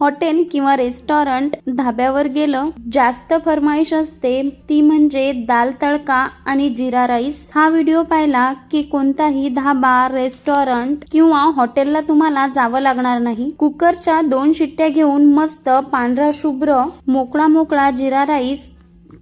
Hotel किंवा restaurant धाब्यावर गेलं जास्त फरमाईश असते ती म्हणजे दाल तडका आणि जिरा राईस. हा व्हिडिओ पाहिला की कोणताही धाबा रेस्टॉरंट किंवा हॉटेलला तुम्हाला जावं लागणार नाही. कुकरच्या दोन शिट्ट्या घेऊन मस्त पांढरा शुभ्र मोकळा मोकळा जिरा राईस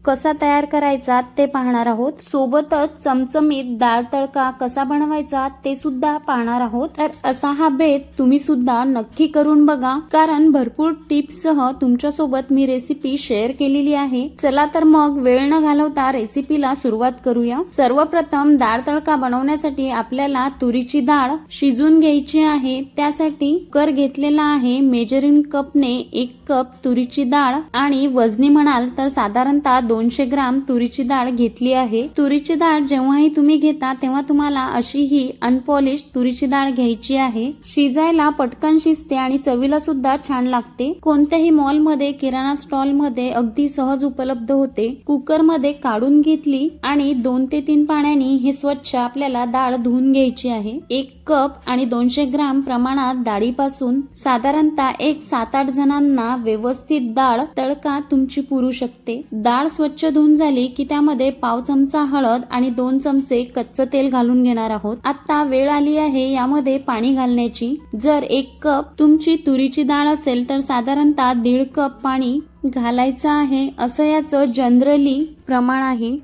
कसा तयार करायचा ते पाहणार आहोत. सोबतच चमचमीत डाळ तडका कसा बनवायचा ते सुद्धा पाहणार आहोत. तर असा हा बेत तुम्ही सुद्धा नक्की करून बघा. कारण भरपूर टिप्ससह तुमच्यासोबत मी रेसिपी शेअर केलेली आहे. चला तर मग वेळ न घालवता रेसिपीला सुरुवात करूया. सर्वप्रथम डाळ तडका बनवण्यासाठी आपल्याला तुरीची डाळ शिजून घ्यायची आहे. त्यासाठी कुकर घेतलेला आहे मेजरिंग कपने एक कप तुरीची डाळ. आणि वजनी म्हणाल तर साधारणतः दोनशे ग्राम तुरीची डाळ घेतली आहे. तुरीची डाळ जेव्हाही तुम्ही घेता तेव्हा तुम्हाला अशी ही अनपॉलिश तुरीची डाळ घ्यायची आहे. शिजायला पटकन शिजते आणि चवीला सुद्धा छान लागते. कोणत्याही मॉलमध्ये किराणा स्टॉलमध्ये अगदी सहज उपलब्ध होते. कुकरमध्ये काढून घेतली आणि दोन ते तीन पाण्याने हे स्वच्छ आपल्याला डाळ धुवून घ्यायची आहे. एक कप आणि दोनशे ग्राम प्रमाणात डाळीपासून साधारणतः एक सात आठ जणांना व्यवस्थित डाळ तडका तुमची पुरू शकते. डाळ स्वच्छ धुवून झाली की त्यामध्ये पाव चमचा हळद आणि दोन चमचे कच्चं तेल घालून घेणार आहोत. आता वेळ आली आहे यामध्ये पाणी घालण्याची. जर एक कप तुमची तुरीची डाळ असेल तर साधारणतः दीड कप पाणी घालायचं आहे. असं याचं जनरली प्रमाण आहे.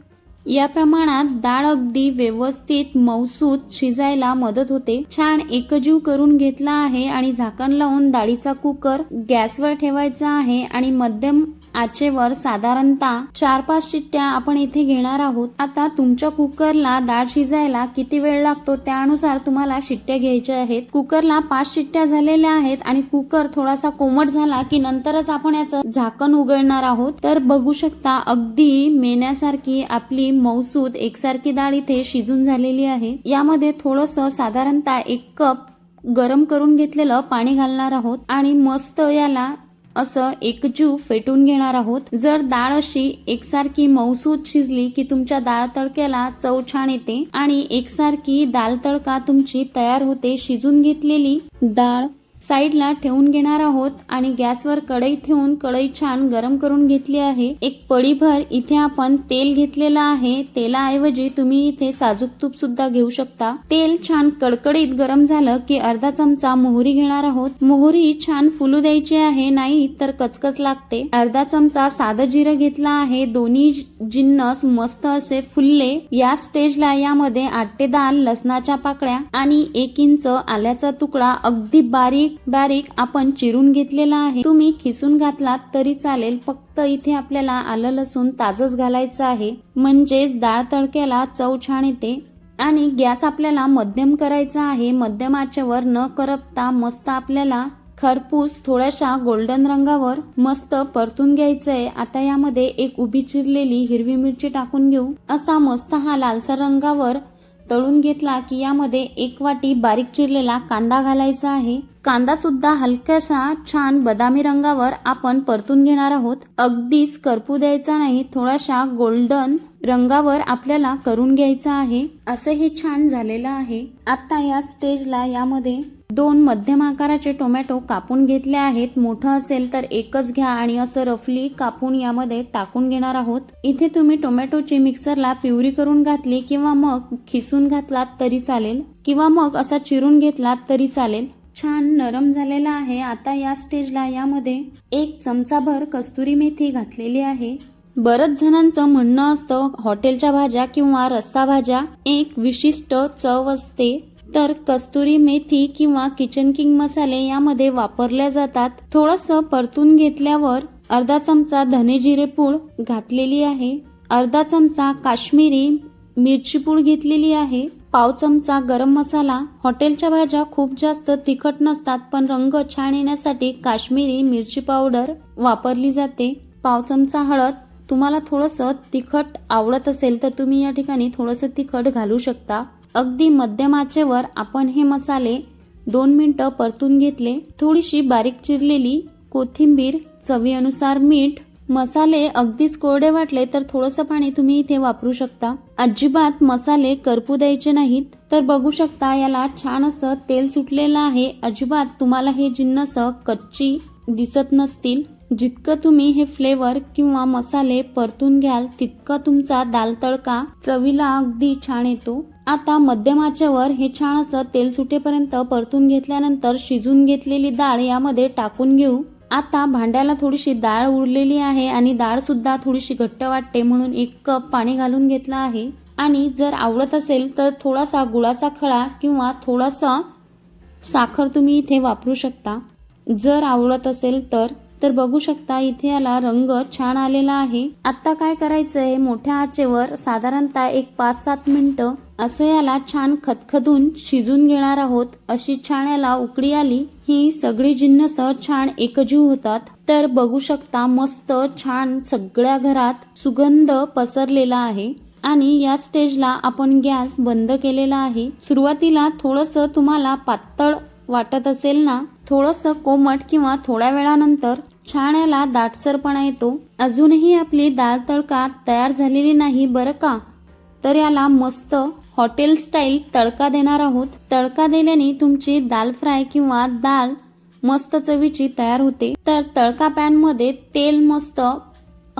या प्रमाणात डाळ अगदी व्यवस्थित मौसूत शिजायला मदत होते. छान एकजीव करून घेतला आहे आणि झाकण लावून डाळीचा कुकर गॅसवर ठेवायचा आहे आणि मध्यम आचेवर साधारणतः चार पाच शिट्ट्या आपण इथे घेणार आहोत. आता तुमच्या कुकरला डाळ शिजायला किती वेळ लागतो त्यानुसार तुम्हाला शिट्ट्या घ्यायच्या आहेत. कुकरला पाच शिट्ट्या झालेल्या आहेत आणि कुकर थोडासा कोमट झाला की नंतरच आपण याचं झाकण उघडणार आहोत. तर बघू शकता अगदी मेण्यासारखी आपली मौसूद एकसारखी डाळ इथे शिजून झालेली आहे. यामध्ये थोडस साधारणतः एक कप गरम करून घेतलेलं पाणी घालणार आहोत आणि मस्त याला असं एकजीव फेटून घेणार आहोत. जर डाळ अशी एकसारखी मौसूद शिजली की तुमच्या डाळ तडक्याला चव छान येते आणि एकसारखी डाळ तडका तुमची तयार होते शिजून घेतलेली डाळ साईडला ठेवून घेणार आहोत आणि गॅसवर कढई ठेवून कढई छान गरम करून घेतली आहे. एक पडीभर इथे आपण तेल घेतलेलं आहे. तेलाऐवजी तुम्ही इथे साजूक तूप सुद्धा घेऊ शकता. तेल छान कडकडीत गरम झालं की अर्धा चमचा मोहरी घेणार आहोत. मोहरी छान फुलू द्यायची आहे नाही तर कचकच लागते. अर्धा चमचा साधं जिरं घेतला आहे. दोन्ही जिन्नस मस्त असे फुलले. या स्टेजला यामध्ये आठ ते दहा लसणाच्या पाकळ्या आणि एक इंच आल्याचा तुकडा अगदी बारीक बारीक आपण चिरून घेतलेला आहे. तुम्ही खिसून घातलात तरी चालेल फक्त इथे आपल्याला आलं लसूण ताजच घालायचं आहे. म्हणजेच डाळ तडक्याला चव छान येते. आणि गॅस आपल्याला मध्यम करायचा आहे. मध्यम आचेवर न करपता मस्त आपल्याला खरपूस थोड्याशा गोल्डन रंगावर मस्त परतून घ्यायचंय. आता यामध्ये एक उभी चिरलेली हिरवी मिरची टाकून घेऊ. असा मस्त हा लालसर रंगावर तळून घेतला की यामध्ये एक वाटी बारीक चिरलेला कांदा घालायचा आहे. कांदा सुद्धा हलकासा छान बदामी रंगावर आपण परतून घेणार आहोत. अगदीच करपू द्यायचा नाही थोडाशा गोल्डन रंगावर आपल्याला करून घ्यायचा आहे. असं हे छान झालेलं आहे. आता या स्टेजला यामध्ये दोन मध्यम आकाराचे टोमॅटो कापून घेतले आहेत. मोठं असेल तर एकच घ्या आणि असं रफली कापून यामध्ये टाकून घेणार आहोत. इथे तुम्ही टोमॅटोची मिक्सरला पिवरी करून घातली किंवा मग खिसून घातलात तरी चालेल. किंवा मग असा चिरून घेतलात तरी चालेल. छान नरम झालेला आहे. आता या स्टेजला यामध्ये एक चमचाभर कस्तुरी मेथी घातलेली आहे. बरंच जणांचं म्हणणं असतं हॉटेलच्या भाज्या किंवा रस्सा भाज्या एक विशिष्ट चव असते. तर कस्तुरी मेथी किंवा किचन किंग मसाले यामध्ये वापरल्या जातात. थोडंसं परतून घेतल्यावर अर्धा चमचा धने जिरे पूड घातलेली आहे. अर्धा चमचा काश्मीरी मिरची पूड घेतलेली आहे. पाव चमचा गरम मसाला. हॉटेलच्या भाज्या खूप जास्त तिखट नसतात पण रंग छान येण्यासाठी काश्मीरी मिरची पावडर वापरली जाते. पाव चमचा हळद. तुम्हाला थोडंसं तिखट आवडत असेल तर तुम्ही या ठिकाणी थोडंसं तिखट घालू शकता. अगदी मध्यम आचेवर आपण हे मसाले दोन मिनटं परतून घेतले. थोडीशी बारीक चिरलेली कोथिंबीर चवीनुसार मीठ मसाले अगदीच कोरडे वाटले तर थोडंसं पाणी तुम्ही इथे वापरू शकता. अजिबात मसाले करपू द्यायचे नाहीत. तर बघू शकता याला छान असं तेल सुटलेलं आहे. अजिबात तुम्हाला हे जिन्नस कच्ची दिसत नसतील. जितकं तुम्ही हे फ्लेवर किंवा मसाले परतून घ्याल तितका तुमचा दाल तडका चवीला अगदी छान येतो. आता मध्यम आचेवर हे छान असं तेल सुटेपर्यंत परतून घेतल्यानंतर शिजून घेतलेली डाळ यामध्ये टाकून घेऊ. आता भांड्याला थोडीशी डाळ उरलेली आहे आणि डाळ सुद्धा थोडीशी घट्ट वाटते म्हणून एक कप पाणी घालून घेतलं आहे. आणि जर आवडत असेल तर थोडासा गुळाचा खळा किंवा थोडासा साखर तुम्ही इथे वापरू शकता. जर आवडत असेल तर तर बघू शकता इथे याला रंग छान आलेला आहे. आता काय करायचं आहे मोठ्या आचेवर साधारणतः एक पाच सात मिनिटं असं याला छान खतखतून शिजून घेणार आहोत. अशी छान याला उकळी आली. ही सगळी जिन्नस छान एकजीव होतात. तर बघू शकता मस्त छान सगळ्या घरात सुगंध पसरलेला आहे. आणि या स्टेजला आपण गॅस बंद केलेला आहे. सुरुवातीला थोडंसं तुम्हाला पातळ वाटत असेल ना? थोडंसं कोमट किंवा थोड्या वेळानंतर छान याला दाटसरपणा येतो. अजूनही आपली दाल तडका तयार झालेली नाही बरं का? तर याला मस्त हॉटेल स्टाईल तडका देणार आहोत. तडका दिल्याने तुमची दाल फ्राय किंवा दाल मस्त चवीची तयार होते. तर तडका पॅनमध्ये तेल मस्त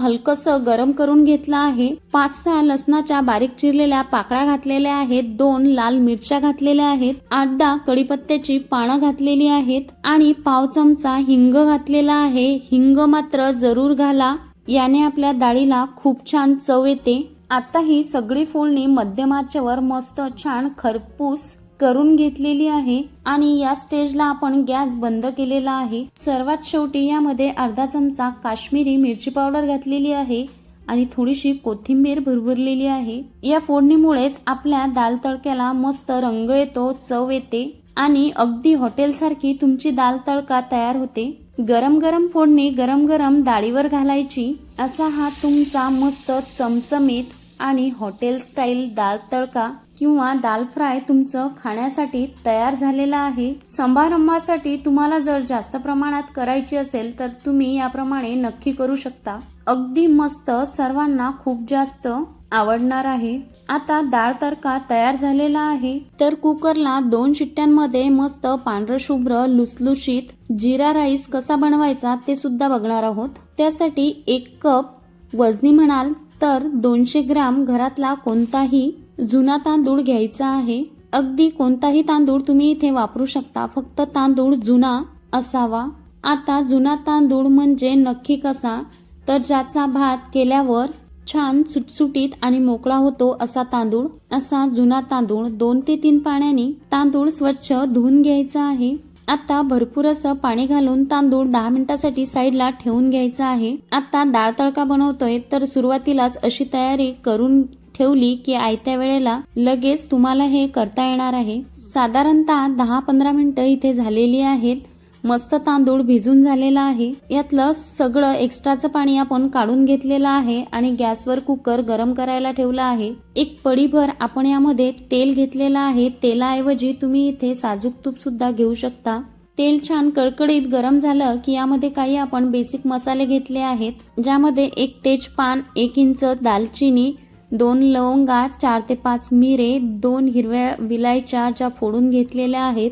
हलकसं गरम करून घेतलं आहे. पाच सहा लसणाच्या बारीक चिरलेल्या पाकळ्या घातलेल्या आहेत. दोन लाल मिरच्या घातलेल्या आहेत. आठ दहा कडीपत्त्याची पानं घातलेली आहेत आणि पाव चमचा हिंग घातलेला आहे. हिंग मात्र जरूर घाला. याने आपल्या डाळीला खूप छान चव येते. आता ही सगळी फोडणी मध्यमाच्यावर मस्त छान खरपूस करून घेतलेली आहे आणि या स्टेजला आपण गॅस बंद केलेला आहे. सर्वात शेवटी यामध्ये अर्धा चमचा काश्मीरी मिरची पावडर घातलेली आहे आणि थोडीशी कोथिंबीर भरभरलेली आहे. या फोडणीमुळेच आपल्या दाल तडक्याला मस्त रंग येतो चव येते आणि अगदी हॉटेलसारखी तुमची दाल तडका तयार होते. गरम गरम फोडणी गरम गरम डाळीवर घालायची. असा हा तुमचा मस्त चमचमीत आणि हॉटेल स्टाईल दाल तडका किंवा दाल फ्राय तुमचं खाण्यासाठी तयार झालेलं आहे. समारंभासाठी तुम्हाला जर जास्त प्रमाणात करायची असेल तर तुम्ही याप्रमाणे नक्की करू शकता. अगदी मस्त सर्वांना खूप जास्त आवडणार आहे. आता डाळ तडका तयार झालेला आहे. तर कुकरला दोन शिट्ट्यांमध्ये मस्त पांढरं शुभ्र लुसलुशीत जिरा राईस कसा बनवायचा ते सुद्धा बघणार आहोत. त्यासाठी एक कप वजनी म्हणाल तर दोनशे ग्राम घरातला कोणताही जुना तांदूळ घ्यायचा आहे. अगदी कोणताही तांदूळ तुम्ही इथे वापरू शकता. फक्त तांदूळ जुना असावा. आता जुना तांदूळ म्हणजे नक्की कसा? तर ज्याचा भात केल्यावर छान सुटसुटीत आणि मोकळा होतो असा तांदूळ असा जुना तांदूळ दोन ते तीन पाण्याने तांदूळ स्वच्छ धुवून घ्यायचा आहे. आता भरपूर असं पाणी घालून तांदूळ दहा मिनिटासाठी साईडला ठेवून घ्यायचा आहे. आता डाळ तडका बनवतोय तर सुरुवातीलाच अशी तयारी करून ठेवली की आयत्या वेळेला लगेच तुम्हाला हे करता येणार आहे. साधारणतः दहा पंधरा मिनटं इथे झालेली आहेत. मस्त तांदूळ भिजून झालेला आहे. यातलं सगळं एक्स्ट्राचं पाणी आपण काढून घेतलेलं आहे आणि गॅसवर कुकर गरम करायला ठेवला आहे. एक पडीभर आपण यामध्ये तेल घेतलेलं आहे. तेलाऐवजी तुम्ही इथे साजूक तूप सुद्धा घेऊ शकता. तेल छान कडकडीत गरम झालं की यामध्ये काही आपण बेसिक मसाले घेतले आहेत. ज्यामध्ये एक तेजपान एक इंच दालचिनी दोन लवंगा चार ते पाच मिरे दोन हिरव्या विलायच्या ज्या फोडून घेतलेल्या आहेत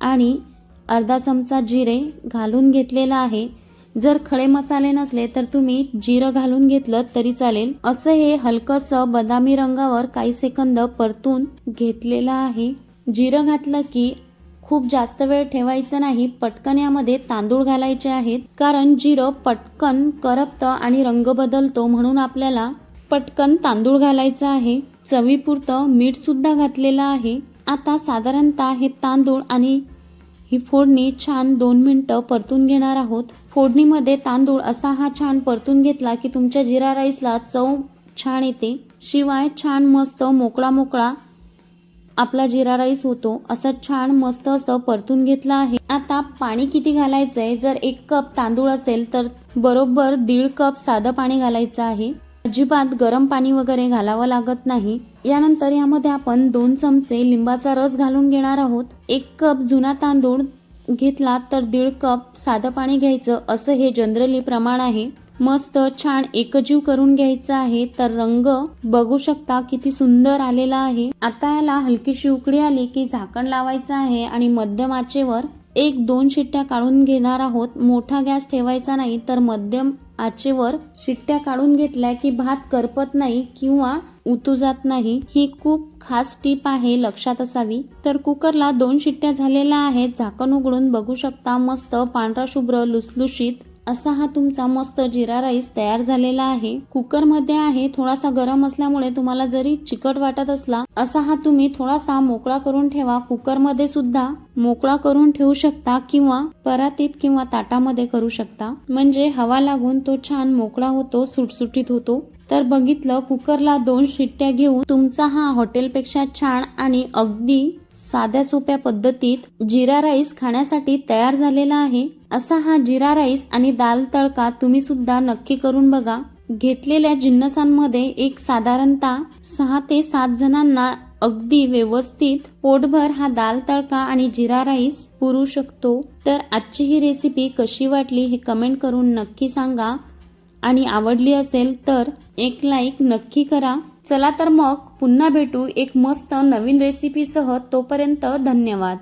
आणि अर्धा चमचा जिरे घालून घेतलेला आहे. जर खडे मसाले नसले तर तुम्ही जिरं घालून घेतलं तरी चालेल. असं हे हलकंसं बदामी रंगावर काही सेकंद परतून घेतलेलं आहे. जिरं घातलं की खूप जास्त वेळ ठेवायचं नाही पटकन यामध्ये तांदूळ घालायचे आहेत. कारण जिरं पटकन करपतं आणि रंग बदलतो म्हणून आपल्याला पटकन तांदूळ घालायचा आहे. चवीपुरतं मीठसुद्धा घातलेलं आहे. आता साधारणतः हे तांदूळ आणि ही फोडणी छान दोन मिनटं परतून घेणार आहोत. फोडणीमध्ये तांदूळ असा हा छान परतून घेतला की तुमच्या जिरा राईसला चव छान येते. शिवाय छान मस्त मोकळा मोकळा आपला जिरा राईस होतो. असं छान मस्त असं परतून घेतलं आहे. आता पाणी किती घालायचंय? जर एक कप तांदूळ असेल तर बरोबर दीड कप साधं पाणी घालायचं आहे. अजिबात गरम पाणी वगैरे घालावं लागत नाही. यानंतर यामध्ये आपण दोन चमचे लिंबाचा रस घालून घेणार आहोत. एक कप जुना तांदूळ घेतला तर दीड कप साधं पाणी घ्यायचं. असं हे जनरली प्रमाण आहे. मस्त छान एकजीव करून घ्यायचं आहे. तर रंग बघू शकता किती सुंदर आलेला आहे. आता याला हलकीशी उकडी आली की झाकण लावायचं आहे आणि मध्यम आचेवर एक दोन शिट्ट्या काढून घेणार आहोत. मोठा गॅस ठेवायचा नाही तर मध्यम आचेवर शिट्ट्या काढून घेतल्या की भात करपत नाही किंवा उतू जात नाही ही खूप खास टीप आहे लक्षात असावी. तर कुकरला दोन शिट्ट्या झालेल्या आहेत झाकण उघडून बघू शकता मस्त पांढरा शुभ्र लुसलुशीत असा हा तुमचा मस्त जिरा राईस तयार झालेला आहे. कुकरमध्ये आहे थोडासा गरम असल्यामुळे तुम्हाला जरी चिकट वाटत असला असा हा तुम्ही थोडासा मोकळा करून ठेवा. कुकरमध्ये सुद्धा मोकळा करून ठेवू शकता किंवा परातीत किंवा ताटामध्ये करू शकता. म्हणजे हवा लागून तो छान मोकळा होतो सुटसुटीत होतो. तर बघितलं कुकरला दोन शिट्ट्या घेऊन तुमचा हा हॉटेलपेक्षा छान आणि अगदी साध्या सोप्या पद्धतीत जिरा राईस खाण्यासाठी तयार झालेला आहे. असा हा जिरा राईस आणि दाल तडका तुम्ही सुद्धा नक्की करून बघा. घेतलेल्या जिन्नसांमध्ये एक साधारणतः सहा ते सात जणांना अगदी व्यवस्थित पोटभर हा दाल तडका आणि जिरा राईस पुरू शकतो. तर आजची ही रेसिपी कशी वाटली हे कमेंट करून नक्की सांगा. आणि आवडली असेल तर एक लाईक नक्की करा. चला तर मग पुन्हा भेटू एक मस्त नवीन रेसिपीसह तोपर्यंत धन्यवाद.